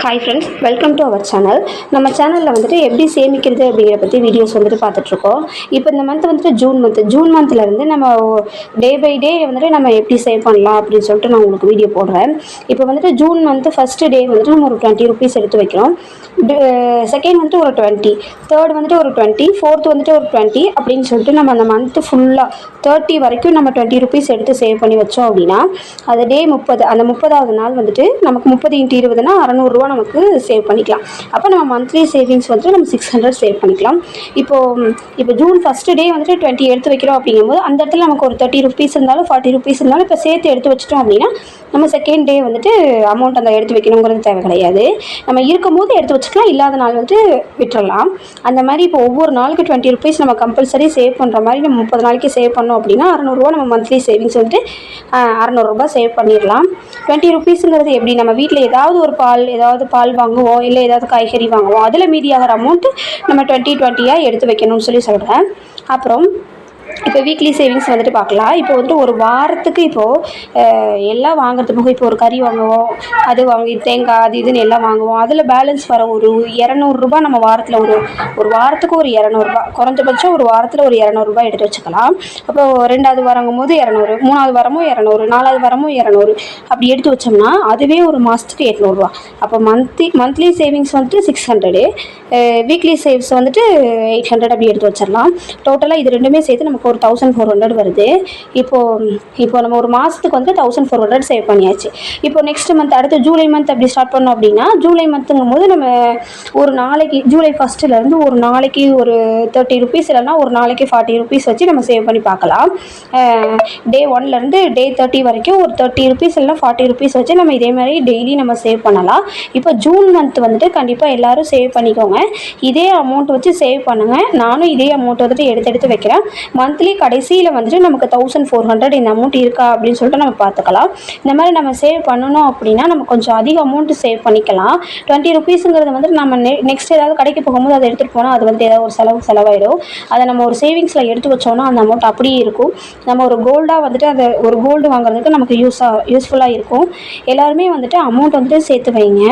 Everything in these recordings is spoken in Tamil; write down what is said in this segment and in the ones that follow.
Hi friends welcome to our channel நம்ம சேனலில் வந்துட்டு எப்படி சேமிக்கிறது அப்படிங்கிற பற்றி வீடியோஸ் வந்துட்டு பார்த்துட்ருக்கோம். இப்போ இந்த மந்த் வந்துட்டு ஜூன் மந்த் ஜூன் மந்த்லேருந்து நம்ம டே பை டே வந்துட்டு நம்ம எப்படி சேவ் பண்ணலாம் அப்படின்னு சொல்லிட்டு நான் உங்களுக்கு வீடியோ போடுறேன். இப்போ வந்துட்டு ஜூன் மந்த்து ஃபஸ்ட்டு டே வந்துட்டு நம்ம ஒரு டுவெண்ட்டி ருபீஸ் எடுத்து வைக்கிறோம். செகண்ட் வந்துட்டு ஒரு டுவெண்ட்டி தேர்ட் வந்துட்டு ஒரு டுவெண்ட்டி ஃபோர்த் வந்துட்டு ஒரு டுவெண்ட்டி அப்படின்னு சொல்லிட்டு நம்ம அந்த மந்த்து ஃபுல்லாக தேர்ட்டி வரைக்கும் நம்ம டுவெண்ட்டி ருபீஸ் எடுத்து சேவ் பண்ணி வச்சோம் அப்படின்னா அது டே முப்பது அந்த முப்பதாவது நாள் வந்துட்டு நமக்கு முப்பது இன்ட்டு இருபதுனா அறநூறுரூவா நமக்கு சேவ் பண்ணிக்கலாம். அப்போ நம்ம மந்த்லி சேவிங்ஸ் வந்துட்டு நம்ம சிக்ஸ் ஹண்ட்ரட் சேவ் பண்ணிக்கலாம். இப்போது இப்போ ஜூன் ஃபஸ்ட்டு டே வந்துட்டு டுவெண்ட்டி எடுத்து வைக்கிறோம் அப்படிங்கும்போது அந்த இடத்துல நமக்கு ஒரு தேர்ட்டி ருபீஸ் இருந்தாலும் ஃபார்ட்டி ருபீஸ் இருந்தாலும் இப்போ சேர்த்து எடுத்து வச்சிட்டோம் அப்படின்னா நம்ம செகண்ட் டே வந்துட்டு அமௌண்ட் அந்த எடுத்து வைக்கணுங்கிறது தேவை கிடையாது. நம்ம இருக்கும்போது எடுத்து வச்சுக்கலாம் இல்லாத நாள் வந்து விட்டுறலாம். அந்த மாதிரி இப்போ ஒவ்வொரு நாளுக்கு டுவெண்ட்டி ருபீஸ் நம்ம கம்பல்சரி சேவ் பண்ணுற மாதிரி நம்ம முப்பது நாளைக்கு சேவ் பண்ணோம் அப்படின்னா அறநூறுவா நம்ம மந்த்லி சேவிங்ஸ் வந்துட்டு அறநூறுரூபா சேவ் பண்ணிடலாம். டுவெண்ட்டி ருபீஸுங்கிறது எப்படி? நம்ம வீட்டில் ஏதாவது ஒரு பால் ஏதாவது பால் வாங்குவோம் இல்லை ஏதாவது காய்கறி வாங்குவோம் அதில் மீதியாகிற அமௌண்ட்டு நம்ம டுவெண்ட்டி டுவெண்ட்டியாக எடுத்து வைக்கணும்னு சொல்லி சொல்கிறேன் அப்புறம் இப்போ வீக்லி சேவிங்ஸ் வந்துட்டு பார்க்கலாம். இப்போ வந்துட்டு ஒரு வாரத்துக்கு இப்போது எல்லாம் வாங்குறது போக இப்போ ஒரு கறி வாங்குவோம் அது வாங்கி தேங்காய் அது இதுன்னு எல்லாம் வாங்குவோம். அதில் பேலன்ஸ் வர ஒரு இரநூறுபா நம்ம வாரத்தில் ஒரு ஒரு வாரத்துக்கு ஒரு இரநூறுபா குறைஞ்சபட்சம் ஒரு வாரத்தில் ஒரு இரநூறுபா எடுத்து வச்சுக்கலாம். அப்போ ரெண்டாவது வாரங்கும் போது இரநூறு மூணாவது வாரமும் இரநூறு நாலாவது வாரமும் இரநூறு அப்படி எடுத்து வச்சோம்னா அதுவே ஒரு மாதத்துக்கு எட்நூறுபா அப்போ மந்த்லி மந்த்லி சேவிங்ஸ் வந்துட்டு சிக்ஸ் ஹண்ட்ரடு வீக்லி சேவ்ஸ் வந்துட்டு எயிட் ஹண்ட்ரட் அப்படி எடுத்து வச்சிடலாம். டோட்டலாக இது ரெண்டுமே சேர்த்து நம்ம நமக்கு ஒரு தௌசண்ட் ஃபோர் ஹண்ட்ரட் வருது. இப்போது இப்போ நம்ம ஒரு மாதத்துக்கு வந்து தௌசண்ட் ஃபோர் ஹண்ட்ரட் சேவ் பண்ணியாச்சு. இப்போ நெக்ஸ்ட் மந்த் அடுத்து ஜூலை மந்த் அப்படி ஸ்டார்ட் பண்ணோம் அப்படின்னா ஜூலை மந்த்துங்கும் போது நம்ம ஒரு நாளைக்கு ஜூலை ஃபஸ்ட்டுலேருந்து ஒரு நாளைக்கு ஒரு தேர்ட்டி ருபீஸ் இல்லைன்னா ஒரு நாளைக்கு ஃபார்ட்டி ருபீஸ் வச்சு நம்ம சேவ் பண்ணி பார்க்கலாம். டே ஒன்லேருந்து டே தேர்ட்டி வரைக்கும் ஒரு தேர்ட்டி ருபீஸ் இல்லைனா ஃபார்ட்டி ருபீஸ் வச்சு நம்ம இதே மாதிரி டெய்லி நம்ம சேவ் பண்ணலாம். இப்போ ஜூன் மந்த் வந்துட்டு கண்டிப்பாக எல்லோரும் சேவ் பண்ணிக்கோங்க. இதே அமௌண்ட் வச்சு சேவ் பண்ணுங்கள் நானும் இதே அமௌண்ட் வந்துட்டு எடுத்து எடுத்து வைக்கிறேன். மந்த்லி கடைசியில் வந்துட்டு நமக்கு தௌசண்ட் ஃபோர் ஹண்ட்ரட் இந்த அமௌண்ட் இருக்கா அப்படின்னு சொல்லிட்டு நம்ம பார்த்துக்கலாம். இந்த மாதிரி நம்ம சேவ் பண்ணணும் அப்படின்னா நம்ம கொஞ்சம் அதிக அமௌண்ட்டு சேவ் பண்ணிக்கலாம். டுவெண்ட்டி ருபீஸுங்கிறது வந்துட்டு நம்ம நெ நெக்ஸ்ட் ஏதாவது கடைக்கு போகும்போது அதை எடுத்துகிட்டு போனால் அது வந்து ஏதாவது ஒரு செலவு செலவாயிடும். அதை நம்ம ஒரு சேவிங்ஸில் எடுத்து வச்சோம்னா அந்த அமௌண்ட் அப்படியே இருக்கும். நம்ம ஒரு கோல்டாக வந்துட்டு அதை ஒரு கோல்டு வாங்குறதுக்கு நமக்கு யூஸாக யூஸ்ஃபுல்லாக இருக்கும். எல்லாருமே வந்துட்டு அமௌண்ட் வந்துட்டு சேர்த்து வைங்க.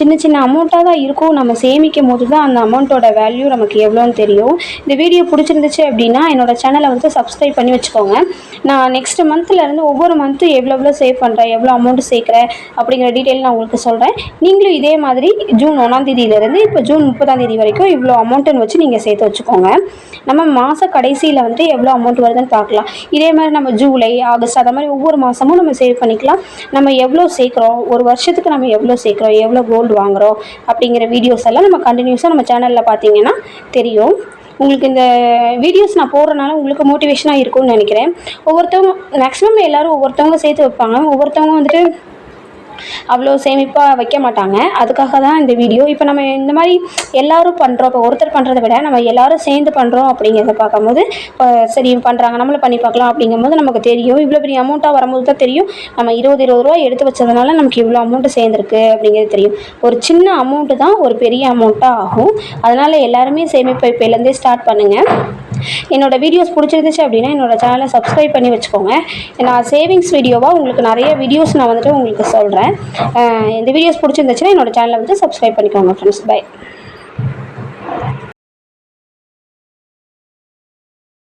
சின்ன சின்ன அமௌண்ட்டாக தான் இருக்கும். நம்ம சேமிக்கும் போது தான் அந்த அமௌண்ட்டோட வேல்யூ நமக்கு எவ்வளோன்னு தெரியும். இந்த வீடியோ பிடிச்சிருந்துச்சு அப்படின்னா என்னோட சேனல் சேனலை வந்து சப்ஸ்கிரைப் பண்ணி வச்சுக்கோங்க. நான் நெக்ஸ்ட் மந்த்லேருந்து ஒவ்வொரு மந்த்தும் எவ்வளோ எவ்வளோ சேவ் பண்ணுறேன் எவ்வளோ அமௌண்ட் சேர்க்குறேன் அப்படிங்கிற டீட்டெயில் நான் உங்களுக்கு சொல்கிறேன் நீங்களும் இதே மாதிரி ஜூன் ஒன்றாந்தேதியிலேருந்து இப்போ ஜூன் முப்பதாந்தேதி வரைக்கும் இவ்வளோ அமௌண்ட்டுன்னு வச்சு நீங்கள் சேர்த்து வச்சுக்கோங்க. நம்ம மாத கடைசியில் வந்துட்டு எவ்வளோ அமௌண்ட் வருதுன்னு பார்க்கலாம். இதே மாதிரி நம்ம ஜூலை ஆகஸ்ட் அந்த மாதிரி ஒவ்வொரு மாதமும் நம்ம சேவ் பண்ணிக்கலாம். நம்ம எவ்வளோ சேர்க்குறோம் ஒரு வருஷத்துக்கு நம்ம எவ்வளோ சேர்க்குறோம் எவ்வளோ கோல்டு வாங்குகிறோம் அப்படிங்கிற வீடியோஸ் எல்லாம் நம்ம கண்டினியூஸாக நம்ம சேனலில் பார்த்தீங்கன்னா தெரியும். உங்களுக்கு இந்த வீடியோஸ் நான் போடுறனால உங்களுக்கு மோட்டிவேஷனாக இருக்கும்னு நினைக்கிறேன். ஒவ்வொருத்தவங்க மேக்ஸிமம் எல்லோரும் ஒவ்வொருத்தவங்க சேர்த்து வைப்பாங்க. ஒவ்வொருத்தவங்க வந்துட்டு அவ்வளோ சேமிப்பாக வைக்க மாட்டாங்க. அதுக்காக தான் இந்த வீடியோ. இப்போ நம்ம இந்த மாதிரி எல்லோரும் பண்ணுறோம் இப்போ ஒருத்தர் பண்ணுறத விட நம்ம எல்லோரும் சேர்ந்து பண்ணுறோம் அப்படிங்கிறத பார்க்கும்போது இப்போ சரி பண்ணுறாங்க நம்மளும் பண்ணி பார்க்கலாம் அப்படிங்கும்போது நமக்கு தெரியும். இவ்வளோ பெரிய அமௌண்ட்டாக வரும்போது தான் தெரியும். நம்ம இருபது இருபது ரூபா எடுத்து வச்சதுனால நமக்கு இவ்வளோ அமௌண்ட்டு சேர்ந்துருக்கு அப்படிங்கிறது தெரியும். ஒரு சின்ன அமௌண்ட்டு தான் ஒரு பெரிய அமௌண்ட்டாக ஆகும். அதனால் எல்லாருமே சேமிப்பை இப்போலேருந்தே ஸ்டார்ட் பண்ணுங்கள் என்னோடய வீடியோஸ் பிடிச்சிருந்துச்சு அப்படின்னா என்னோடய சேனலை சப்ஸ்கிரைப் பண்ணி வச்சுக்கோங்க. நான் சேவிங்ஸ் வீடியோவாக உங்களுக்கு நிறைய வீடியோஸ் நான் வந்துட்டு உங்களுக்கு சொல்கிறேன் இந்த வீடியோஸ் பிடிச்சிருந்துச்சுன்னா என்னோடய சேனலை வந்து சப்ஸ்கிரைப் பண்ணிக்கோங்க ஃப்ரெண்ட்ஸ் பை